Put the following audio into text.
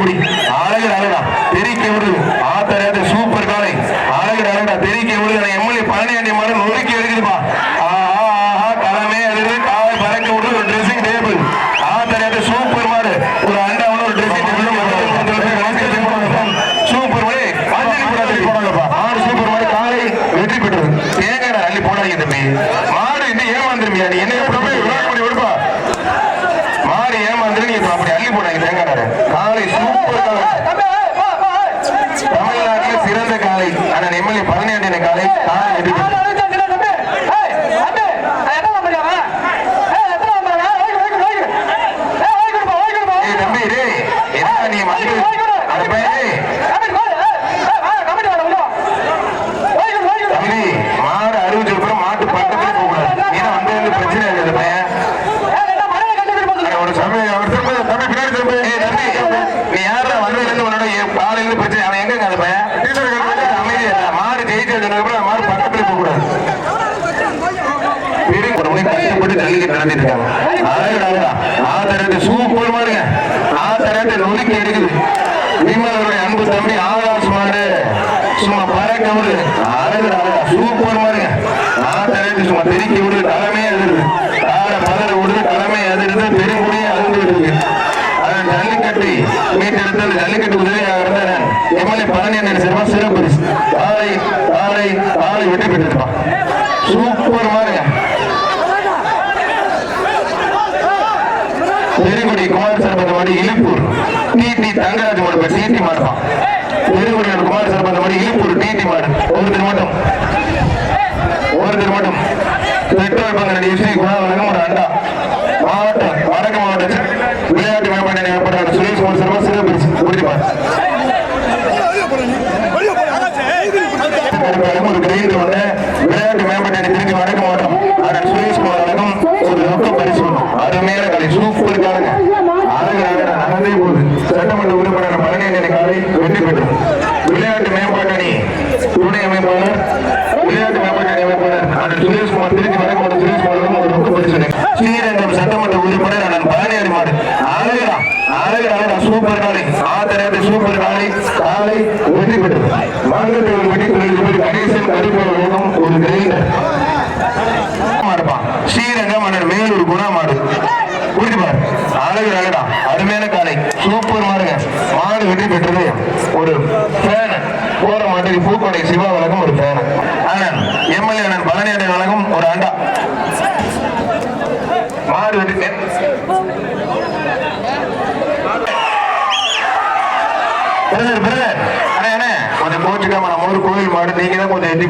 புடி அழகு அழகா தெரிக்க விடுது ஆத்தரையாத சூப்பர் காலை அழகு அழகா தெரிக்க விடுது எம்எல்ஏ பழனியாண்டி மாடு நொறுக்கி எடுக்குதுப்பா. ஆஹா அது காலை பறக்க விடுது ஒரு ட்ரெஸ்ஸிங் டேபிள் சூப்பர் மாடு. ஒரு அண்டா ஒரு ட்ரெஸ்ஸிங் டேபிள் சூப்பர் மாடு. அஞ்சலி போடாது போடாதப்பா. மாடு சூப்பர் மாடு காலை வெற்றி பெற்றது. தேங்காய் அள்ளி போடாதீங்க தம்பி. மாடு இன்னும் ஏமாந்துருமியா நீ? என்ன தேங்காய் காலை சூப்பர் தமிழ்நாட்டில் சிறந்த காலை. அண்ணன் எம்எல்ஏ பதினேழு காலை. காலை வெற்றி நடத்திட்டு இருக்காங்க அழகு அழகா ஆதரவு சூப்பர் மாடுங்க ஆதரவு நொறுக்கி எடுக்குது. விமலருடைய அன்பு தம்பி ஆகாஷ் மாடு. சும்மா பறக்க விடு. அழகு அழகா சும்மா தெருக்கி விடு. தலைமே எதிருது ஆட பதற விடுது தலைமை எதிருது பெருங்குடியே அழுந்து விடுது. அதான் ஜல்லிக்கட்டு. மீட்டெடுத்து அந்த ஜல்லிக்கட்டு எம்எல்ஏ பழனி அண்ணன் சிறப்பா சிறப்பு பரிசு. காலை காலை காலை வெற்றி பெற்றிருப்பான் சூப்பர் மாடுங்க பெருங்குடி குமார் சரபந்த மாடி இழுப்பூர் டிடி தங்கராஜ் மாடு டிடி மாடுப்பான் பெருங்குடி குமார் சரபந்த மாடி இழுப்பூர் டிடி மாடு. ஒருத்தர் மட்டும். ஒருத்தர் மட்டும். பெட்ரோல் பங்கு நடி ஸ்ரீ குணாவலகம் ஒரு அண்டா மாவட்டம் வடக்கு மாவட்டம் விளையாட்டு மேம்பாட்டு ஏற்பட்ட சுரேஷ் குமார் சர்மா சிறப்பு குறிப்பார் ஒரு கிரீன் வந்து விளையாட்டு மேம்பாட்டு திருச்சி வடக்கு மாவட்டம் அதன் சுரேஷ் குமார் வழக்கம் ஒரு ரொக்க பரிசு. அருமையான கலை சூப்பர் காலங்க அழகு அழகு நகர்ந்தே போகுது. சட்டமன்ற உறுப்பினர் பழனியன் காலை வெற்றி பெற்றோம் விளையாட்டு மேம்பாட்டு அணி. துணை அமைப்பாளர் விளையாட்டு மேம்பாட்டு அணி அமைப்பாளர். அதன் சுரேஷ்குமார் திருச்சி வடக்கு மாவட்டம் சுரேஷ்குமார் வழக்கம் ஒரு ரொக்க பரிசு. ஸ்ரீரங்கம் சட்டமன்ற உறுப்பினர் அண்ணன் பழனியாடி மாடு. அழகா அழகு அழகா சூப்பர் காலை ஆதரவு சூப்பர் காலை காலை வெற்றி பெற்றது மங்களத்தில் வெற்றி பெற்றது கணேசன் கருப்பு வேகம் ஒரு கிரைண்டர் மாடுப்பா ஸ்ரீரங்கம் அண்ணன் மேலூர் குணமாடு புரிஞ்சு பாரு. அழகு அழகா அருமையான காலை. சூப்பர் மாடுங்க. மாடு வெற்றி பெற்றது ஒரு ஃபேன் போற மாட்டுக்கு பூக்கோடை சிவா வழக்கம் ஒரு ஃபேன் அண்ணன் எம்எல்ஏ அண்ணன் பழனி அண்ணன் வழக்கம் ஒரு அண்டா. மாடு வெற்றி பிரதர் பிரதர் அண்ணே அண்ணே. கொஞ்சம் கோச்சுக்காம நம்ம ஒரு கோயில் மாடு நீங்க தான் கொஞ்சம் எட்டி